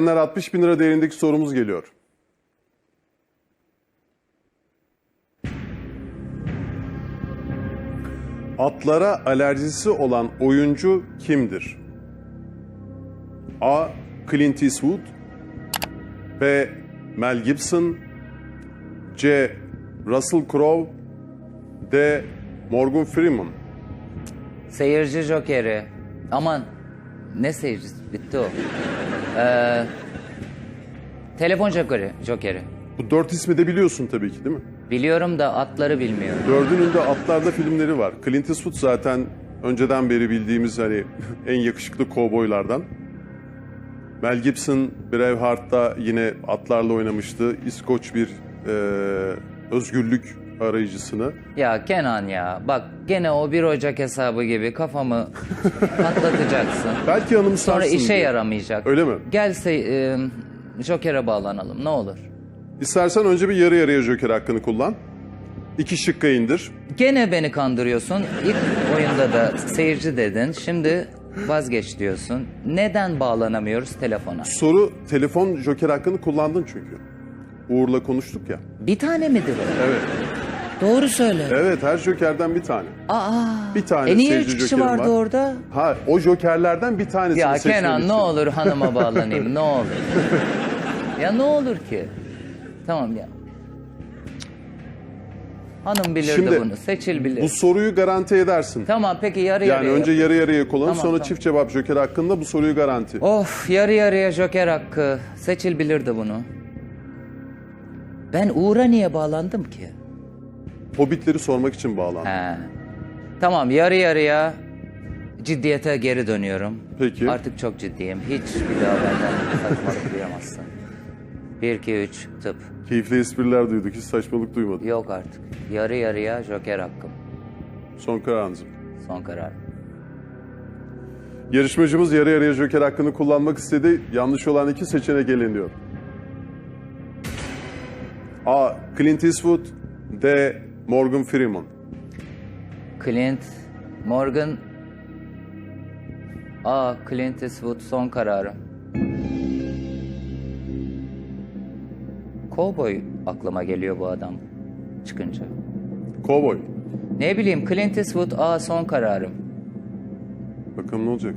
Dinleyenler 60 bin lira değerindeki sorumuz geliyor. Atlara alerjisi olan oyuncu kimdir? A. Clint Eastwood B. Mel Gibson C. Russell Crowe D. Morgan Freeman Seyirci jokeri. Aman ne seyircisi? Bitti o. Ee, telefon jokeri. jokeri. Bu dört ismi de biliyorsun tabii ki değil mi? Biliyorum da atları bilmiyorum. Dördünün de atlarda filmleri var. Clint Eastwood zaten önceden beri bildiğimiz hani en yakışıklı kovboylardan. Mel Gibson Braveheart'ta yine atlarla oynamıştı. İskoç bir e, özgürlük arayıcısını. Ya Kenan ya bak gene o 1 Ocak hesabı gibi kafamı patlatacaksın. Belki anımsarsın Sonra işe diye. yaramayacak. Öyle mi? Gelse e, jokere bağlanalım ne olur. İstersen önce bir yarı yarıya joker hakkını kullan. İki şıkka indir. Gene beni kandırıyorsun. İlk oyunda da seyirci dedin. Şimdi vazgeç diyorsun. Neden bağlanamıyoruz telefona? Soru telefon joker hakkını kullandın çünkü. Uğur'la konuştuk ya. Bir tane midir o? Evet. Doğru söyle. Evet her jokerden bir tane. Aa. Bir tane E niye üç kişi vardı var. orada? Ha o jokerlerden bir tanesini Ya Kenan için. ne olur hanıma bağlanayım ne olur. ya ne olur ki? Tamam ya. Hanım bilirdi Şimdi bunu. Seçil bilir. Bu soruyu garanti edersin. Tamam peki yarı Yani yarıya. önce yap. yarı yarıya kullan Tamam, sonra tamam. çift cevap joker hakkında bu soruyu garanti. Of yarı yarıya joker hakkı. Seçil bilirdi bunu. Ben Uğur'a niye bağlandım ki? Hobbitleri sormak için bağlandı. He. Tamam yarı yarıya ciddiyete geri dönüyorum. Peki. Artık çok ciddiyim. Hiç bir daha benden saçmalık duyamazsın. 1, 2, 3 tıp. Keyifli espriler duyduk. Hiç saçmalık duymadım. Yok artık. Yarı yarıya joker hakkım. Son kararınız. mı? Son karar. Yarışmacımız yarı yarıya joker hakkını kullanmak istedi. Yanlış olan iki seçenek eleniyor. A. Clint Eastwood D. Morgan Freeman Clint, Morgan... Aa Clint Eastwood son kararım. Cowboy aklıma geliyor bu adam çıkınca. Cowboy. Ne bileyim Clint Eastwood aa son kararım. Bakalım ne olacak?